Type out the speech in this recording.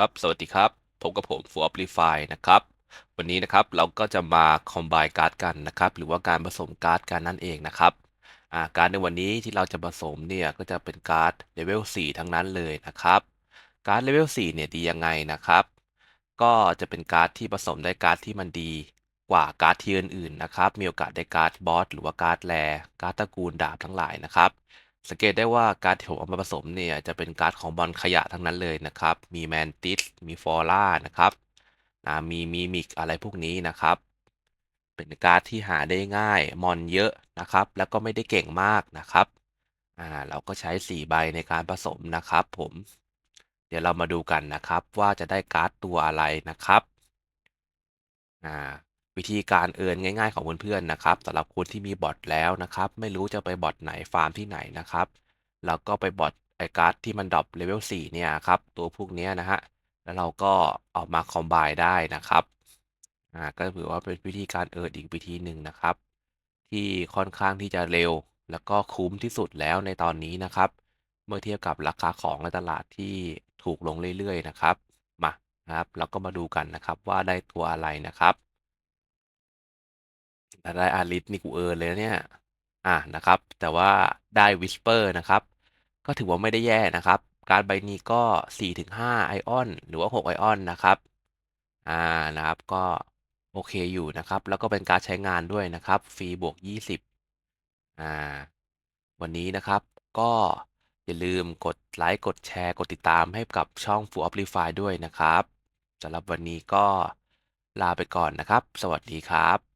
ครับ สวัสดีครับ ผมกับผมฟูออฟลิฟายนะครับ วันนี้นะครับเราก็จะมาคอมไบการ์ดกันนะครับ หรือว่าการผสมการ์ดกันนั่นเองนะครับาการ์ดในวันนี้ที่เราจะผสมเนี่ยก็จะเป็นการ์ดเลเวล4ทั้งนั้นเลยนะครับ การ์ดเลเวล4เนี่ยดียังไงนะครับ ก็จะเป็นการ์ดที่ผสมได้การ์ดที่มันดีกว่าการ์ดที่อื่นๆนะครับ มีโอกาสได้การ์ดบอสหรือว่าการ์ดแรการ์ดตระกูลดาบทั้งหลายนะครับ สังเกตได้ว่าการดที่ผมเอามาผสมเนี่ยจะเป็นการ์ดของบอลขยะทั้งนั้นเลยนะครับ มีแมนติส มีฟอร่านะครับนะมีมีมิกอะไรพวกนี้นะครับ เป็นการ์ดที่หาได้ง่าย มอนเยอะนะครับ แล้วก็ไม่ได้เก่งมากนะครับอ่าเราก็ใช้ 4 ใบในการผสมนะครับ ผม เดี๋ยวเรามาดูกันนะครับ ว่าจะได้การ์ดตัวอะไรนะครับอ่า วิธีการเอินง่าย ๆ ของเพื่อนๆนะครับสำหรับคนที่มีบอทแล้วนะครับ ไม่รู้จะไปบอทไหนฟาร์มที่ไหนนะครับเราก็ไปบอทไอการ์ดที่มันดรอปเลเวล4เนี่ยครับ ตัวพวกนี้นะฮะแล้วเราก็เอามาคอมไบได้นะครับอ่าก็ถือว่าเป็นวิธีการเอินอีกวิธีหนึ่งนะครับ ที่ค่อนข้างที่จะเร็ว แล้วก็คุ้มที่สุดแล้วในตอนนี้นะครับ เมื่อเทียบกับราคาของในตลาดที่ถูกลงเรื่อยๆนะครับมานะครับเราก็มาดูกันนะครับว่าได้ตัวอะไรนะครับ ถ้าได้อาริสนี่กูเอินเลยนะเนี่ย อะนะครับ แต่ว่าได้วิสเปอร์นะครับ ก็ถือว่าไม่ได้แย่นะครับ การใบนี้ก็ 4-5 ไอออน หรือว่า 6 ไอออนนะครับ อ่า นะครับ ก็โอเคอยู่นะครับ แล้วก็เป็นการใช้งานด้วยนะครับ ฟรีบวก 20 อ่า วันนี้นะครับ ก็อย่าลืมกดไลค์ กดแชร์ กดติดตามให้กับช่อง Full Amplify ด้วยนะครับสำหรับวันนี้ก็ลาไปก่อนนะครับ สวัสดีครับ